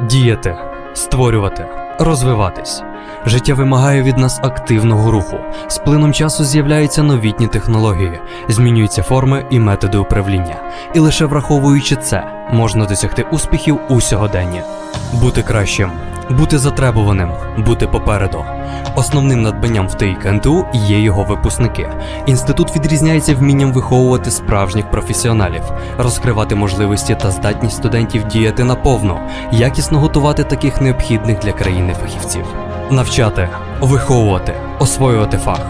Діяти, створювати, розвиватись. Життя вимагає від нас активного руху. З плином часу з'являються новітні технології, змінюються форми і методи управління. І лише враховуючи це, можна досягти успіхів у сьогоденні. Бути кращим, бути затребуваним, бути попереду. Основним надбанням в ТІ КНТУ є його випускники. Інститут відрізняється вмінням виховувати справжніх професіоналів, розкривати можливості та здатність студентів діяти наповну, якісно готувати таких необхідних для країни фахівців, навчати, виховувати, освоювати фах.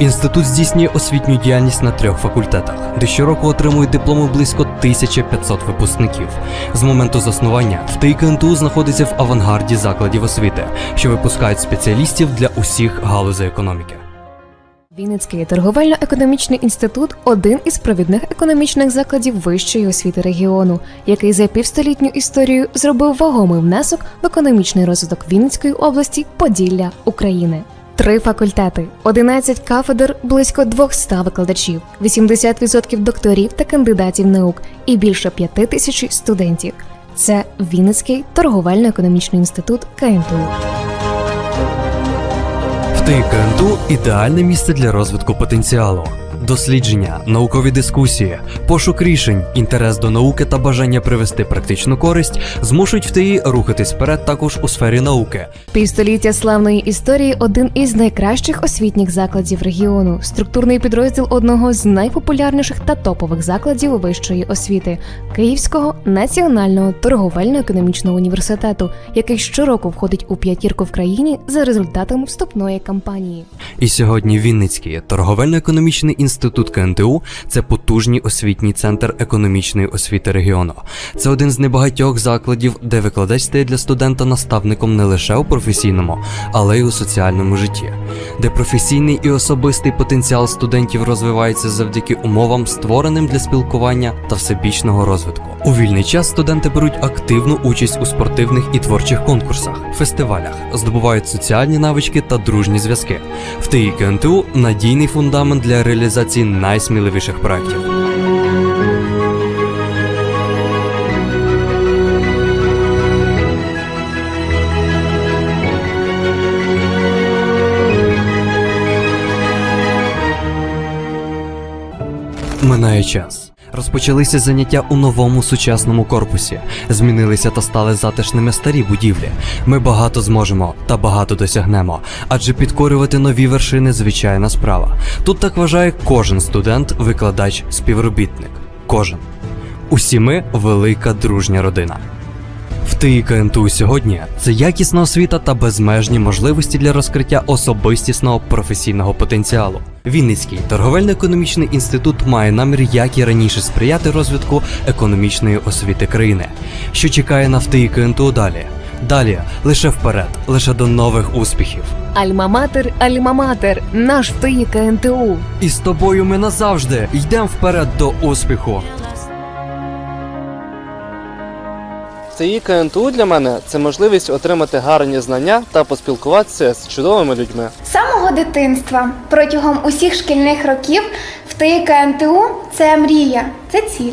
Інститут здійснює освітню діяльність на трьох факультетах, де щороку отримують дипломи близько 1500 випускників. З моменту заснування в ТКНТУ знаходиться в авангарді закладів освіти, що випускають спеціалістів для усіх галузей економіки. Вінницький торговельно-економічний інститут один із провідних економічних закладів вищої освіти регіону, який за півстолітню історію зробив вагомий внесок в економічний розвиток Вінницької області Поділля України. Три факультети, 11 кафедр, близько 200 викладачів, 80% докторів та кандидатів наук і більше 5 тисяч студентів. Це Вінницький торговельно-економічний інститут КНТУ. В ТКНТУ ідеальне місце для розвитку потенціалу. Дослідження, наукові дискусії, пошук рішень, інтерес до науки та бажання привести практичну користь змушують в ТІ рухатись вперед також у сфері науки. Півстоліття славної історії один із найкращих освітніх закладів регіону, структурний підрозділ одного з найпопулярніших та топових закладів вищої освіти Київського національного торговельно-економічного університету, який щороку входить у п'ятірку в країні за результатами вступної кампанії. І сьогодні Вінницький торговельно-економічний інститут КНТУ це потужний освітній центр економічної освіти регіону. Це один з небагатьох закладів, де викладач стає для студента наставником не лише у професійному, але й у соціальному житті, де професійний і особистий потенціал студентів розвивається завдяки умовам, створеним для спілкування та всебічного розвитку. У вільний час студенти беруть активну участь у спортивних і творчих конкурсах, фестивалях, здобувають соціальні навички та дружні зв'язки. В ТІ КНТУ надійний фундамент для реалізації найсміливіших проєктів. Минає час. Розпочалися заняття у новому сучасному корпусі. Змінилися та стали затишними старі будівлі. Ми багато зможемо та багато досягнемо, адже підкорювати нові вершини звичайна справа. Тут так вважає кожен студент, викладач, співробітник. Кожен. Усі ми велика дружня родина. В ТІ КНТУ сьогодні це якісна освіта та безмежні можливості для розкриття особистісного професійного потенціалу. Вінницький торговельно-економічний інститут має намір як і раніше сприяти розвитку економічної освіти країни. Що чекає на ВТІ КНТУ далі? Далі лише вперед, лише до нових успіхів. Альма-матер, альма-матер, наш ТИ КНТУ. І з тобою ми назавжди йдемо вперед до успіху. ТІ КНТУ для мене це можливість отримати гарні знання та поспілкуватися з чудовими людьми. З самого дитинства протягом усіх шкільних років в ТИ КНТУ це мрія, це ціль.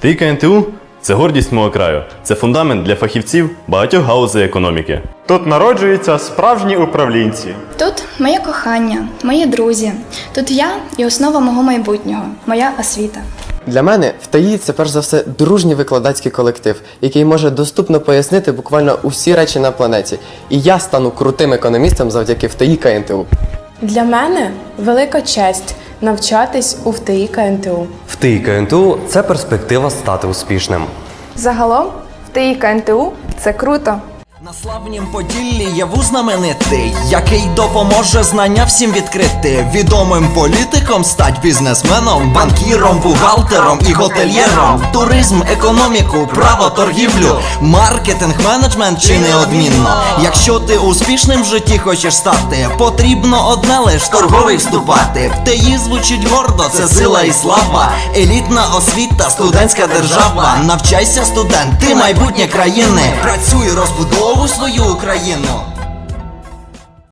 Ти КНТУ це гордість мого краю. Це фундамент для фахівців багатьох галузей економіки. Тут народжуються справжні управлінці. Тут моє кохання, мої друзі. Тут я і основа мого майбутнього, моя освіта. Для мене в ТАІ це перш за все дружній викладацький колектив, який може доступно пояснити буквально усі речі на планеті. І я стану крутим економістом завдяки ВТІ КНТУ. Для мене велика честь навчатись у ВТІ КНТУ. В ТІ КНТУ це перспектива стати успішним. Загалом в ТІ КНТУ це круто. На славнім Поділлі є вуз знаменитий, який допоможе знання всім відкрити. Відомим політиком стать бізнесменом, банкіром, бухгалтером і готельєром. Туризм, економіку, право, торгівлю, маркетинг, менеджмент чи неодмінно. Якщо ти успішним в житті хочеш стати, потрібно одне лиш торговий вступати. В ТІ звучить гордо, це сила і слава. Елітна освіта, студентська держава. Навчайся, студент, ти майбутнє країни. Працюй, розбудовуй свою Україну.